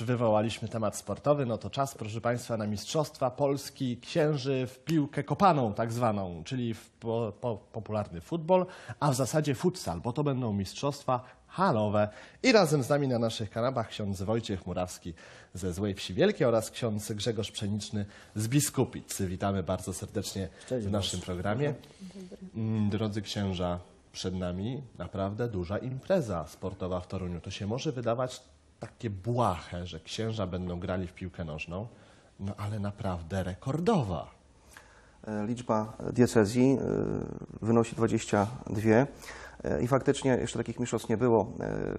wywołaliśmy temat sportowy, no to czas, proszę Państwa, na Mistrzostwa Polski Księży w piłkę kopaną, tak zwaną, czyli w po, po, popularny futbol, a w zasadzie futsal, bo to będą mistrzostwa halowe. I razem z nami na naszych kanapach ksiądz Wojciech Murawski ze Złej Wsi Wielkiej oraz ksiądz Grzegorz Pszeniczny z Biskupic. Witamy bardzo serdecznie Cześć, w naszym programie. Mm, Drodzy księża, przed nami naprawdę duża impreza sportowa w Toruniu. To się może wydawać takie błahe, że księża będą grali w piłkę nożną, no ale naprawdę rekordowa. E, Liczba diecezji e, wynosi 22 E, i faktycznie jeszcze takich mistrzostw nie było. e,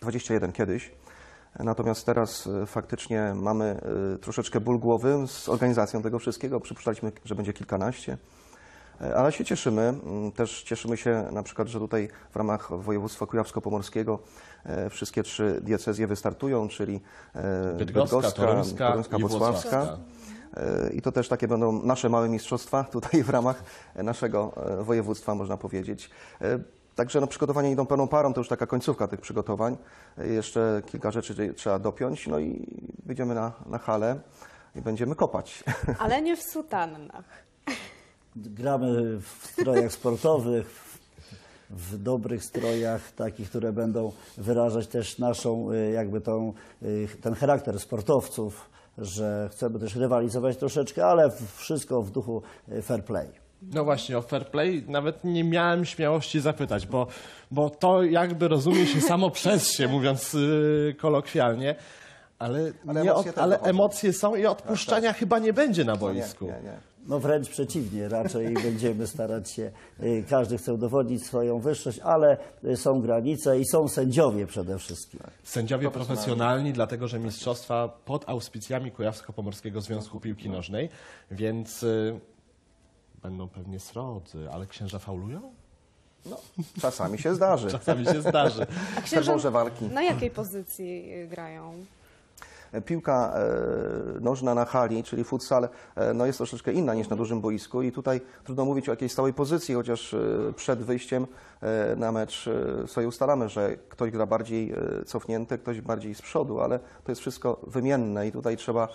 21 kiedyś. Natomiast teraz faktycznie mamy troszeczkę ból głowy z organizacją tego wszystkiego. Przypuszczaliśmy, że będzie kilkanaście. E, Ale się cieszymy. Mm, Też cieszymy się na przykład, że tutaj w ramach województwa kujawsko-pomorskiego e, wszystkie trzy diecezje wystartują, czyli e, Bydgoska, Toruńska i Włocławska. Włocławska. I to też takie będą nasze małe mistrzostwa tutaj w ramach naszego województwa, można powiedzieć. Także no, przygotowania idą pełną parą, to już taka końcówka tych przygotowań. Jeszcze kilka rzeczy trzeba dopiąć, no i wyjdziemy na, na halę i będziemy kopać. Ale nie w sutannach. Gramy w strojach sportowych, w- dobrych strojach, takich, które będą wyrażać też naszą, y, jakby tą, y, ten charakter sportowców, że chcemy też rywalizować troszeczkę, ale wszystko w duchu y, fair play. No właśnie, o fair play nawet nie miałem śmiałości zapytać, bo, bo to jakby rozumie się samo przez się, mówiąc yy, kolokwialnie, ale, Ale nie emocje od, ale emocje są i odpuszczania chyba nie będzie na Nie, boisku. nie, nie. No wręcz przeciwnie, raczej będziemy starać się, y, każdy chce udowodnić swoją wyższość, ale y, są granice i są sędziowie przede wszystkim. Sędziowie profesjonalni, dlatego że mistrzostwa pod auspicjami Kujawsko-Pomorskiego Związku Piłki Nożnej, więc y, będą pewnie srodzy, ale księża faulują? No, czasami się zdarzy. Czasami się zdarzy. A księża Może walki. na jakiej pozycji grają? Piłka e, nożna na hali, czyli futsal, e, no jest troszeczkę inna niż na dużym boisku i tutaj trudno mówić o jakiejś stałej pozycji, chociaż e, przed wyjściem na mecz sobie ustalamy, że ktoś gra bardziej cofnięty, ktoś bardziej z przodu, ale to jest wszystko wymienne i tutaj trzeba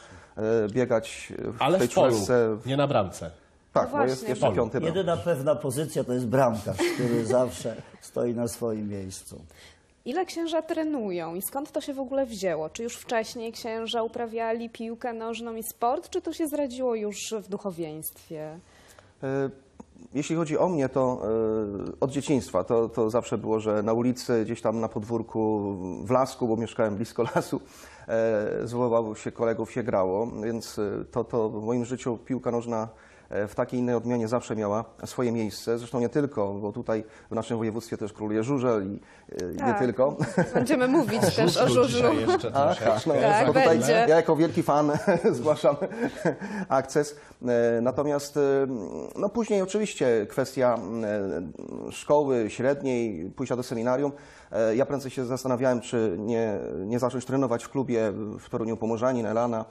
biegać w Ale tej w polu, czwórce. nie na bramce. Tak, No bo jest jeszcze polu. piąty bram. Jedyna pewna pozycja to jest bramkarz, który zawsze stoi na swoim miejscu. Ile księża trenują i skąd to się w ogóle wzięło? Czy już wcześniej księża uprawiali piłkę nożną i sport, czy to się zradziło już w duchowieństwie? E, Jeśli chodzi o mnie, to e, od dzieciństwa to, to zawsze było, że na ulicy, gdzieś tam na podwórku, w lasku, bo mieszkałem blisko lasu, e, zwoływało się kolegów, się grało, więc e, to, to w moim życiu piłka nożna e, w takiej innej odmianie zawsze miała swoje miejsce. Zresztą nie tylko, bo tutaj w naszym województwie też króluje żużel i e, nie Tak. tylko. Będziemy mówić też o Żużlu. No, Tak, bo tutaj będzie. ja jako wielki fan zgłaszam akces. E, Natomiast e, no później oczywiście kwestia e, szkoły średniej, pójścia do seminarium. E, Ja prędzej się zastanawiałem, czy nie, nie zacząć trenować w klubie w Toruniu Pomorzanin, Elana e,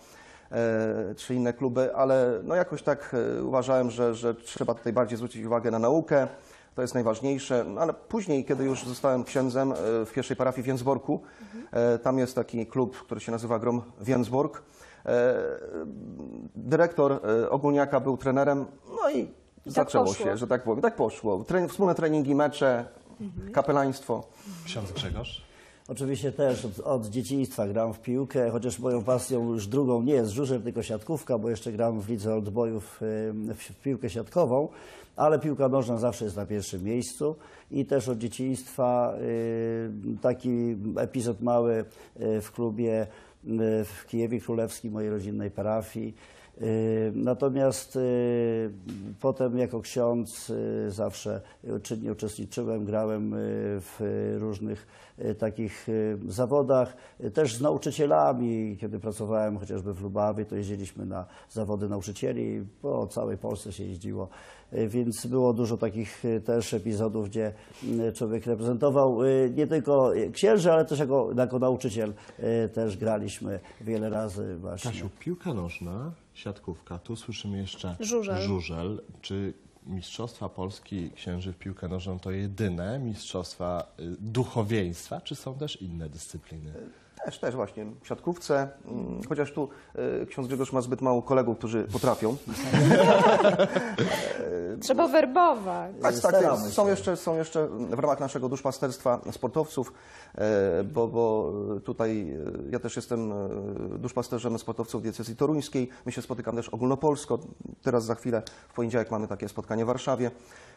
czy inne kluby, ale no jakoś tak e, uważałem, że, że trzeba tutaj bardziej zwrócić uwagę na naukę. To jest najważniejsze, No, ale później, kiedy już zostałem księdzem e, w pierwszej parafii w Jęzborku, e, tam jest taki klub, który się nazywa Grom Więcborg. E, Dyrektor e, Ogólniaka był trenerem, no i zaczęło poszło. się, że tak powiem. Tak poszło. Tre- Wspólne treningi, mecze, kapelaństwo. Ksiądz Grzegorz? Oczywiście też od, dzieciństwa gram w piłkę, chociaż moją pasją już drugą nie jest żużel, tylko siatkówka, bo jeszcze gram w lidze oldboyów w, piłkę siatkową, ale piłka nożna zawsze jest na pierwszym miejscu i też od dzieciństwa taki epizod mały y, w klubie y, w Kijewie Królewskim, mojej rodzinnej parafii. Y, Natomiast y, potem jako ksiądz y, zawsze czynnie uczestniczyłem, grałem w różnych takich zawodach, też z nauczycielami. Kiedy pracowałem chociażby w Lubawie, to jeździliśmy na zawody nauczycieli, po całej Polsce się jeździło, więc było dużo takich też epizodów, gdzie człowiek reprezentował nie tylko księży, ale też jako, jako nauczyciel też graliśmy wiele razy właśnie. Kasiu, piłka nożna, siatkówka, tu słyszymy jeszcze Żużel. żużel. Czy Mistrzostwa Polski księży w piłkę nożną to jedyne mistrzostwa y, duchowieństwa, czy są też inne dyscypliny? Też, też właśnie, w siatkówce, mm, chociaż tu e, ksiądz Grzegorz ma zbyt mało kolegów, którzy potrafią. Trzeba werbować. Tak, tak, Staramy są jeszcze, są jeszcze w ramach naszego duszpasterstwa sportowców, e, bo, bo tutaj e, ja też jestem e, duszpasterzem sportowców diecezji toruńskiej. My się spotykamy też ogólnopolsko. Teraz za chwilę, w poniedziałek mamy takie spotkanie w Warszawie.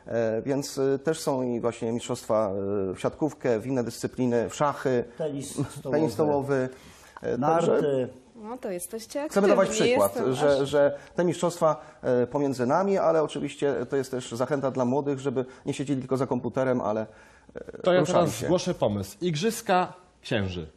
E, Więc e, też są i właśnie mistrzostwa e, w siatkówkę, w inne dyscypliny, w szachy, Tenis stołowy, tenis stołowy. E, także- narty. No to jesteście aktywni. Chcemy dawać przykład, że, że te mistrzostwa e, pomiędzy nami, ale oczywiście to jest też zachęta dla młodych, żeby nie siedzieli tylko za komputerem, ale e, To ja ruszali teraz się. zgłoszę pomysł. Igrzyska księży.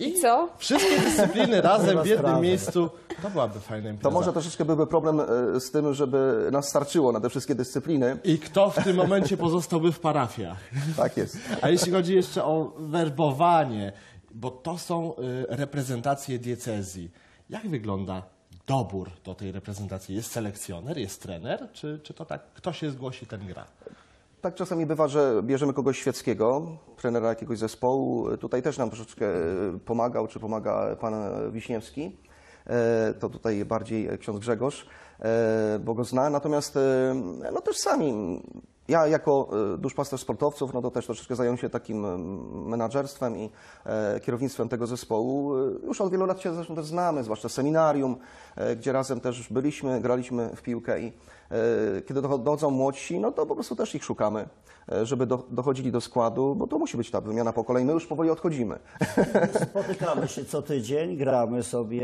I co? Wszystkie dyscypliny razem w jednym miejscu. To byłaby fajna impreza. To może troszeczkę byłby problem e, z tym, żeby nas starczyło na te wszystkie dyscypliny. I kto w tym momencie pozostałby w parafiach? Tak jest. A jeśli chodzi jeszcze o werbowanie, bo to są y, reprezentacje diecezji. Jak wygląda dobór do tej reprezentacji? Jest selekcjoner, jest trener, czy, czy to tak, kto się zgłosi, ten gra? Tak czasami bywa, że bierzemy kogoś świeckiego, trenera jakiegoś zespołu. Tutaj też nam troszeczkę e, pomagał, czy pomaga pan Wiśniewski. E, To tutaj bardziej ksiądz Grzegorz, e, bo go zna. Natomiast no też sami, ja jako duszpasterz sportowców, no to też troszeczkę zająłem się takim menadżerstwem i kierownictwem tego zespołu. Już od wielu lat się zresztą też znamy, zwłaszcza seminarium, gdzie razem też byliśmy, graliśmy w piłkę i kiedy dochodzą młodsi, no to po prostu też ich szukamy, e, żeby do, dochodzili do składu, bo to musi być ta wymiana pokoleń. My już powoli odchodzimy. Spotykamy się co tydzień, gramy sobie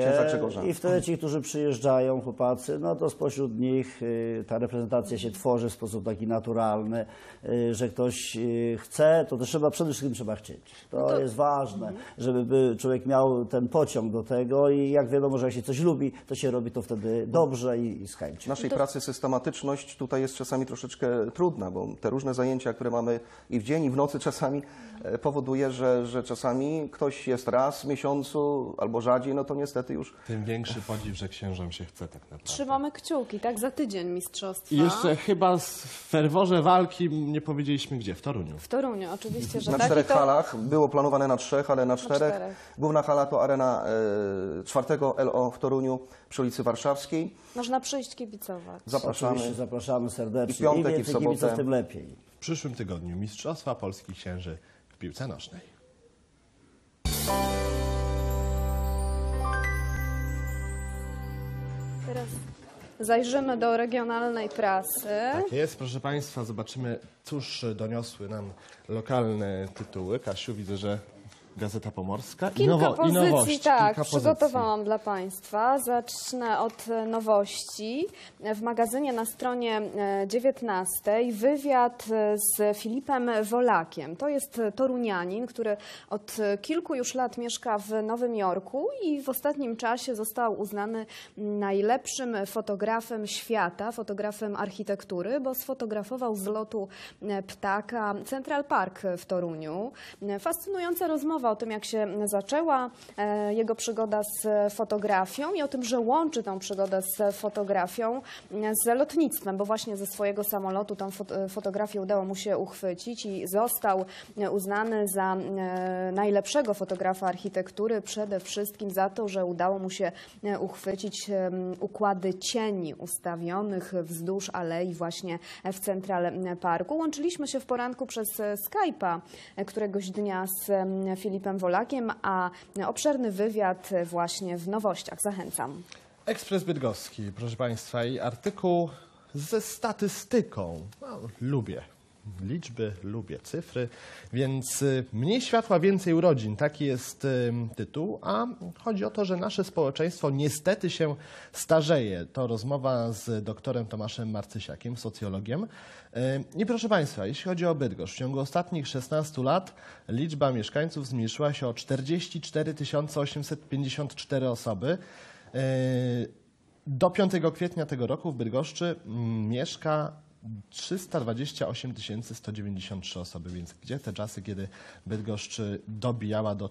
i wtedy ci, którzy przyjeżdżają, chłopacy, no to spośród nich y, ta reprezentacja się tworzy w sposób taki naturalny, y, że ktoś y, chce, to też trzeba, przede wszystkim trzeba chcieć. To, jest ważne, żeby by człowiek miał ten pociąg do tego i jak wiadomo, że jak się coś lubi, to się robi to wtedy dobrze i, i z W chęcią. naszej pracy systematyczność tutaj jest czasami troszeczkę trudna, bo te różne zajęcia, które mamy i w dzień, i w nocy czasami, e, powoduje, że, że czasami ktoś jest raz w miesiącu albo rzadziej, no to niestety już Tym większy podziw, że księżom się chce tak naprawdę. Trzymamy kciuki, tak? Za tydzień mistrzostwa. I jeszcze chyba z- w ferworze walki nie powiedzieliśmy gdzie, w Toruniu. W Toruniu, oczywiście, że na tak. I czterech to... halach. Było planowane na trzech, ale na czterech. czterech. Główna hala to arena e, czwartego LO w Toruniu przy ulicy Warszawskiej. Można przyjść kibicować. Zapraszamy. Oczywiście zapraszamy serdecznie. I w piątek, Im i w sobotę. kibiców, tym lepiej. W przyszłym tygodniu Mistrzostwa Polskich Księży w piłce nożnej. Teraz zajrzymy do regionalnej prasy. Tak jest, proszę Państwa, zobaczymy, cóż doniosły nam lokalne tytuły. Kasiu, widzę, że Gazeta Pomorska. I Kilka nowo- i pozycji, nowości, tak, przygotowałam dla Państwa. Zacznę od e, nowości. W magazynie na stronie e, 19 wywiad e, z Filipem Wolakiem. To jest e, torunianin, który od e, kilku już lat mieszka w Nowym Jorku i w ostatnim czasie został uznany najlepszym fotografem świata, fotografem architektury, bo sfotografował z lotu e, ptaka Central Park w Toruniu. E, Fascynująca rozmowa o tym, jak się zaczęła e, jego przygoda z fotografią i o tym, że łączy tą przygodę z fotografią e, z lotnictwem, bo właśnie ze swojego samolotu tą e, fotografię udało mu się uchwycić i został uznany za najlepszego fotografa architektury, przede wszystkim za to, że udało mu się uchwycić układy cieni ustawionych wzdłuż alei właśnie w Central Parku. Łączyliśmy się w poranku przez Skype'a któregoś dnia z em, Filipem Wolakiem, a obszerny wywiad właśnie w nowościach. Zachęcam. Ekspres Bydgoski, proszę Państwa, i artykuł ze statystyką. No, lubię liczby, lubię cyfry, więc y, mniej światła, więcej urodzin. Taki jest y, tytuł, a chodzi o to, że nasze społeczeństwo niestety się starzeje. To rozmowa z doktorem Tomaszem Marcysiakiem, socjologiem. Y, I proszę Państwa, jeśli chodzi o Bydgoszcz, w ciągu ostatnich 16 lat liczba mieszkańców zmniejszyła się o 44 854 osoby. Do 5 kwietnia tego roku w Bydgoszczy mm, mieszka 328 193 osoby, więc gdzie te czasy, kiedy Bydgoszcz dobijała do